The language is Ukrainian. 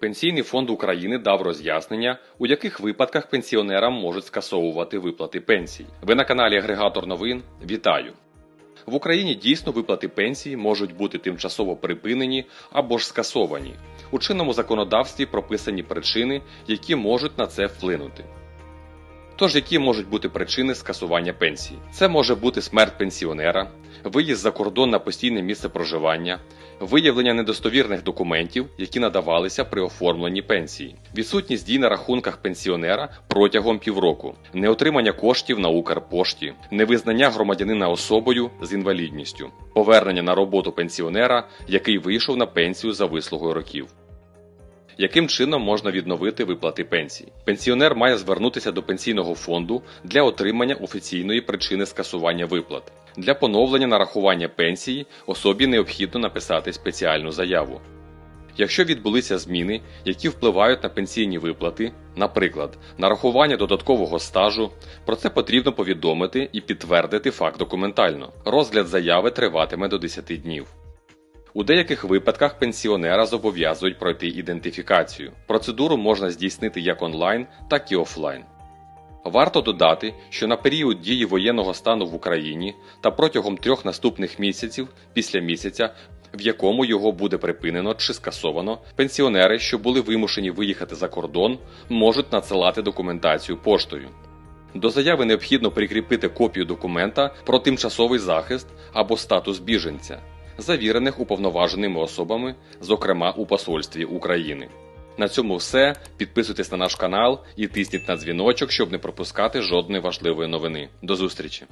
Пенсійний фонд України дав роз'яснення, у яких випадках пенсіонерам можуть скасовувати виплати пенсій. Ви на каналі Агрегатор новин. Вітаю! В Україні дійсно виплати пенсії можуть бути тимчасово припинені або ж скасовані. У чинному законодавстві прописані причини, які можуть на це вплинути. Тож, які можуть бути причини скасування пенсії? Це може бути смерть пенсіонера, виїзд за кордон на постійне місце проживання, виявлення недостовірних документів, які надавалися при оформленні пенсії, відсутність дій на рахунках пенсіонера протягом півроку, неотримання коштів на Укрпошті, невизнання громадянина особою з інвалідністю, повернення на роботу пенсіонера, який вийшов на пенсію за вислугою років. Яким чином можна відновити виплати пенсії? Пенсіонер має звернутися до пенсійного фонду для отримання офіційної причини скасування виплат. Для поновлення нарахування пенсії особі необхідно написати спеціальну заяву. Якщо відбулися зміни, які впливають на пенсійні виплати, наприклад, нарахування додаткового стажу, про це потрібно повідомити і підтвердити факт документально. Розгляд заяви триватиме до 10 днів. У деяких випадках пенсіонера зобов'язують пройти ідентифікацію. Процедуру можна здійснити як онлайн, так і офлайн. Варто додати, що на період дії воєнного стану в Україні та протягом трьох наступних місяців після місяця, в якому його буде припинено чи скасовано, пенсіонери, що були вимушені виїхати за кордон, можуть надсилати документацію поштою. До заяви необхідно прикріпити копію документа про тимчасовий захист або статус біженця, завірених уповноваженими особами, зокрема у Посольстві України. На цьому все. Підписуйтесь на наш канал і тисніть на дзвіночок, щоб не пропускати жодної важливої новини. До зустрічі!